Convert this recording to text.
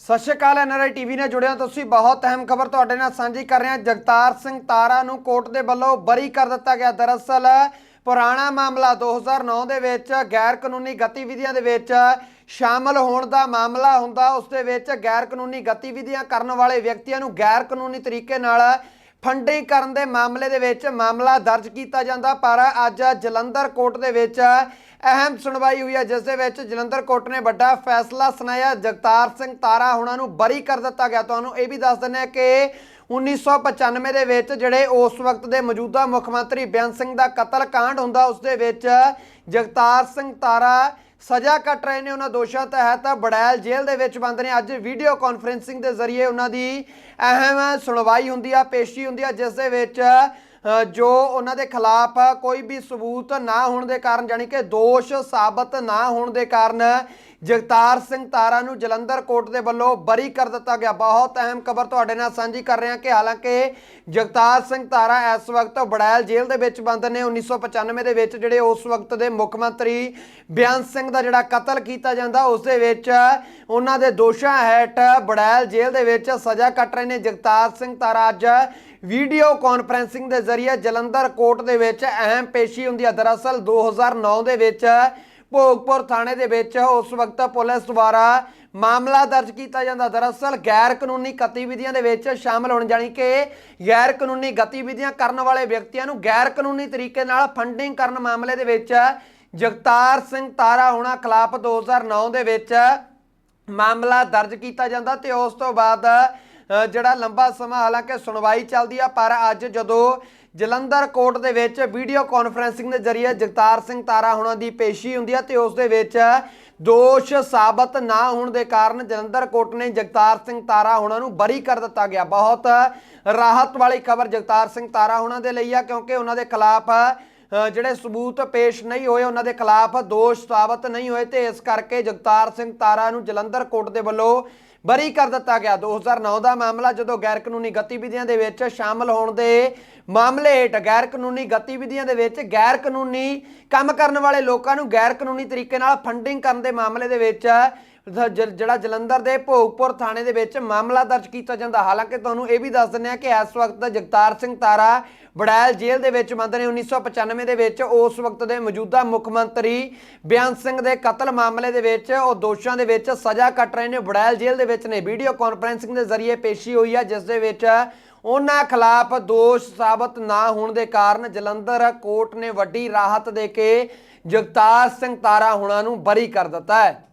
ਸਤਿ ਸ਼੍ਰੀ ਅਕਾਲ NRI TV ਨਾਲ ਜੁੜਿਆ ਤੁਸੀਂ। ਬਹੁਤ ਅਹਿਮ ਖਬਰ ਤੁਹਾਡੇ ਨਾਲ ਸਾਂਝੀ ਕਰ ਰਹੇ ਹਾਂ। ਜਗਤਾਰ ਸਿੰਘ ਤਾਰਾ ਨੂੰ ਕੋਰਟ ਦੇ ਵੱਲੋਂ ਬਰੀ ਕਰ ਦਿੱਤਾ ਗਿਆ। ਦਰਅਸਲ, ਪੁਰਾਣਾ ਮਾਮਲਾ 2009 ਦੇ ਵਿੱਚ ਗੈਰ ਕਾਨੂੰਨੀ ਗਤੀਵਿਧੀਆਂ ਦੇ ਵਿੱਚ ਸ਼ਾਮਲ ਹੋਣ ਦਾ ਮਾਮਲਾ ਹੁੰਦਾ। ਉਸ ਦੇ ਵਿੱਚ ਗੈਰ ਕਾਨੂੰਨੀ ਗਤੀਵਿਧੀਆਂ ਕਰਨ ਵਾਲੇ ਵਿਅਕਤੀਆਂ ਨੂੰ ਗੈਰ ਕਾਨੂੰਨੀ ਤਰੀਕੇ ਨਾਲ ਫੰਡਿੰਗ ਕਰਨ ਦੇ ਮਾਮਲੇ ਦੇ ਵਿੱਚ ਮਾਮਲਾ ਦਰਜ ਕੀਤਾ ਜਾਂਦਾ, ਪਰ ਅੱਜ ਜਲੰਧਰ ਕੋਰਟ ਦੇ ਵਿੱਚ ਅਹਿਮ ਸੁਣਵਾਈ ਹੋਈ ਹੈ, ਜਿਸ ਦੇ ਵਿੱਚ ਜਲੰਧਰ ਕੋਰਟ ਨੇ ਵੱਡਾ ਫੈਸਲਾ ਸੁਣਾਇਆ। ਜਗਤਾਰ ਸਿੰਘ ਤਾਰਾ ਹੁਣਾਂ ਨੂੰ ਬਰੀ ਕਰ ਦਿੱਤਾ ਗਿਆ। ਤੁਹਾਨੂੰ ਇਹ ਵੀ ਦੱਸ ਦਿੰਦੇ ਹਾਂ ਕਿ 1995 ਦੇ ਵਿੱਚ ਜਿਹੜੇ ਉਸ ਵਕਤ ਦੇ ਮੌਜੂਦਾ ਮੁੱਖ ਮੰਤਰੀ ਬੇਅੰਤ ਸਿੰਘ ਦਾ ਕਤਲ ਕਾਂਡ ਹੁੰਦਾ, ਉਸ ਦੇ ਵਿੱਚ ਜਗਤਾਰ ਸਿੰਘ ਤਾਰਾ ਸਜ਼ਾ ਕੱਟ ਰਹੇ ਨੇ ਉਹਨਾਂ ਦੋਸ਼ਾਂ ਤਹਿਤ। ਬੜੈਲ ਜੇਲ੍ਹ ਦੇ ਵਿੱਚ ਬੰਦ ਨੇ ਅੱਜ ਵੀਡੀਓ ਕਾਨਫਰੈਂਸਿੰਗ ਦੇ ਜ਼ਰੀਏ ਉਹਨਾਂ ਦੀ ਅਹਿਮ ਸੁਣਵਾਈ ਹੁੰਦੀ ਆ, ਪੇਸ਼ੀ ਹੁੰਦੀ ਆ, ਜਿਸ ਦੇ ਵਿੱਚ ਜੋ ਉਹਨਾਂ ਦੇ ਖਿਲਾਫ ਕੋਈ ਵੀ ਸਬੂਤ ਨਾ ਹੋਣ ਦੇ ਕਾਰਨ ਜਾਨੀ ਕਿ ਦੋਸ਼ ਸਾਬਤ ਨਾ ਹੋਣ ਦੇ ਕਾਰਨ ਜਗਤਾਰ ਸਿੰਘ ਤਾਰਾ ਨੂੰ ਜਲੰਧਰ ਕੋਰਟ ਦੇ ਵੱਲੋਂ ਬਰੀ ਕਰ ਦਿੱਤਾ ਗਿਆ। ਬਹੁਤ ਅਹਿਮ ਖਬਰ ਤੁਹਾਡੇ ਨਾਲ ਸਾਂਝੀ ਕਰ ਰਹੇ ਹਾਂ ਕਿ ਹਾਲਾਂਕਿ ਜਗਤਾਰ ਸਿੰਘ ਤਾਰਾ ਇਸ ਵਕਤ ਬੜੈਲ ਜੇਲ੍ਹ ਦੇ ਵਿੱਚ ਬੰਦ ਨੇ। 1995 ਦੇ ਵਿੱਚ ਜਿਹੜੇ ਉਸ ਵਕਤ ਦੇ ਮੁੱਖ ਮੰਤਰੀ ਬਿਆੰਤ ਸਿੰਘ ਦਾ ਜਿਹੜਾ ਕਤਲ ਕੀਤਾ ਜਾਂਦਾ, ਉਸ ਦੇ ਵਿੱਚ ਉਹਨਾਂ ਦੇ ਦੋਸ਼ਾਂ ਹੇਠ ਬੜੈਲ ਜੇਲ੍ਹ ਦੇ ਵਿੱਚ ਸਜ਼ਾ ਕੱਟ ਰਹੇ ਨੇ। ਜਗਤਾਰ ਸਿੰਘ ਤਾਰਾ ਅੱਜ ਵੀਡੀਓ ਕਾਨਫਰੈਂਸਿੰਗ ਦੇ ਜ਼ਰੀਏ ਜਲੰਧਰ ਕੋਰਟ ਦੇ ਵਿੱਚ ਅਹਿਮ ਪੇਸ਼ੀ ਹੁੰਦੀ ਹੈ ਦਰਅਸਲ 2009 ਦੇ ਵਿੱਚ ਭੋਗਪੁਰ ਥਾਣੇ ਦੇ ਵਿੱਚ ਉਸ ਵਕਤ ਪੁਲਿਸ ਦੁਆਰਾ ਮਾਮਲਾ ਦਰਜ ਕੀਤਾ ਜਾਂਦਾ। ਦਰਅਸਲ ਗੈਰ ਕਾਨੂੰਨੀ ਗਤੀਵਿਧੀਆਂ ਦੇ ਵਿੱਚ ਸ਼ਾਮਲ ਹੋਣ ਜਾਣੀ ਕਿ ਗੈਰ ਕਾਨੂੰਨੀ ਗਤੀਵਿਧੀਆਂ ਕਰਨ ਵਾਲੇ ਵਿਅਕਤੀਆਂ ਨੂੰ ਗੈਰ ਕਾਨੂੰਨੀ ਤਰੀਕੇ ਨਾਲ ਫੰਡਿੰਗ ਕਰਨ ਮਾਮਲੇ ਦੇ ਵਿੱਚ ਜਗਤਾਰ ਸਿੰਘ ਤਾਰਾ ਹੋਣਾ ਖਿਲਾਫ 2009 ਦੇ ਵਿੱਚ ਮਾਮਲਾ ਦਰਜ ਕੀਤਾ ਜਾਂਦਾ ਤੇ ਉਸ ਤੋਂ ਬਾਅਦ ਜਿਹੜਾ ਲੰਬਾ ਸਮਾਂ ਹਾਲਾਂਕਿ ਸੁਣਵਾਈ ਚੱਲਦੀ ਆ, ਪਰ ਅੱਜ ਜਦੋਂ ਜਲੰਧਰ ਕੋਰਟ ਦੇ ਵਿੱਚ ਵੀਡੀਓ ਕਾਨਫਰੈਂਸਿੰਗ ਦੇ ਜ਼ਰੀਏ ਜਗਤਾਰ ਸਿੰਘ ਤਾਰਾ ਹੁਣਾਂ ਦੀ ਪੇਸ਼ੀ ਹੁੰਦੀ ਆ, ਤੇ ਉਸ ਦੇ ਵਿੱਚ ਦੋਸ਼ ਸਾਬਤ ਨਾ ਹੋਣ ਦੇ ਕਾਰਨ ਜਲੰਧਰ ਕੋਰਟ ਨੇ ਜਗਤਾਰ ਸਿੰਘ ਤਾਰਾ ਹੁਣਾਂ ਨੂੰ ਬਰੀ ਕਰ ਦਿੱਤਾ ਗਿਆ। ਬਹੁਤ ਰਾਹਤ ਵਾਲੀ ਖਬਰ ਜਗਤਾਰ ਸਿੰਘ ਤਾਰਾ ਹੁਣਾਂ ਦੇ ਲਈ ਆ, ਕਿਉਂਕਿ ਉਹਨਾਂ ਦੇ ਖਿਲਾਫ ਜਿਹੜੇ ਸਬੂਤ ਪੇਸ਼ ਨਹੀਂ ਹੋਏ, ਉਹਨਾਂ ਦੇ ਖਿਲਾਫ ਦੋਸ਼ ਸਾਬਤ ਨਹੀਂ ਹੋਏ, ਤੇ ਇਸ ਕਰਕੇ ਜਗਤਾਰ ਸਿੰਘ ਤਾਰਾ ਨੂੰ ਜਲੰਧਰ ਕੋਰਟ ਦੇ ਵੱਲੋਂ ਬਰੀ ਕਰ ਦਿੱਤਾ ਗਿਆ। 2009 ਦਾ ਮਾਮਲਾ ਜਦੋਂ ਗੈਰ ਕਾਨੂੰਨੀ ਗਤੀਵਿਧੀਆਂ ਦੇ ਵਿੱਚ ਸ਼ਾਮਲ ਹੋਣ ਦੇ ਮਾਮਲੇ ਹੇਠ ਗੈਰ ਕਾਨੂੰਨੀ ਗਤੀਵਿਧੀਆਂ ਦੇ ਵਿੱਚ ਗੈਰ ਕਾਨੂੰਨੀ ਕੰਮ ਕਰਨ ਵਾਲੇ ਲੋਕਾਂ ਨੂੰ ਗੈਰ ਕਾਨੂੰਨੀ ਤਰੀਕੇ ਨਾਲ ਫੰਡਿੰਗ ਕਰਨ ਦੇ ਮਾਮਲੇ ਦੇ ਵਿੱਚ ਜ- ਜਿਹੜਾ ਜਲੰਧਰ ਦੇ ਭੋਗਪੁਰ ਥਾਣੇ ਦੇ ਵਿੱਚ ਮਾਮਲਾ ਦਰਜ ਕੀਤਾ ਜਾਂਦਾ। ਹਾਲਾਂਕਿ ਤੁਹਾਨੂੰ ਇਹ ਵੀ ਦੱਸ ਦਿੰਦੇ ਆ ਕਿ ਇਸ ਵਕਤ ਜਗਤਾਰ ਸਿੰਘ ਤਾਰਾ ਬੜੈਲ ਜੇਲ੍ਹ ਦੇ ਵਿੱਚ ਬੰਦ ਨੇ। 1995 ਦੇ ਵਿੱਚ ਉਸ ਵਕਤ ਦੇ ਮੌਜੂਦਾ ਮੁੱਖ ਮੰਤਰੀ ਬੇਅੰਤ ਸਿੰਘ ਦੇ ਕਤਲ ਮਾਮਲੇ ਦੇ ਵਿੱਚ ਉਹ ਦੋਸ਼ਾਂ ਦੇ ਵਿੱਚ ਸਜ਼ਾ ਕੱਟ ਰਹੇ ਨੇ। ਬੜੈਲ ਜੇਲ੍ਹ ਦੇ ਵਿੱਚ ਨੇ। ਵੀਡੀਓ ਕਾਨਫਰੈਂਸਿੰਗ ਦੇ ਜ਼ਰੀਏ ਪੇਸ਼ੀ ਹੋਈ ਹੈ ਜਿਸ ਦੇ ਵਿੱਚ ਉਹਨਾਂ ਖਿਲਾਫ ਦੋਸ਼ ਸਾਬਤ ਨਾ ਹੋਣ ਦੇ ਕਾਰਨ ਜਲੰਧਰ ਕੋਰਟ ਨੇ ਵੱਡੀ ਰਾਹਤ ਦੇ ਕੇ ਜਗਤਾਰ ਸਿੰਘ ਤਾਰਾ ਹੁਣਾਂ ਨੂੰ ਬਰੀ ਕਰ ਦਿੱਤਾ ਹੈ।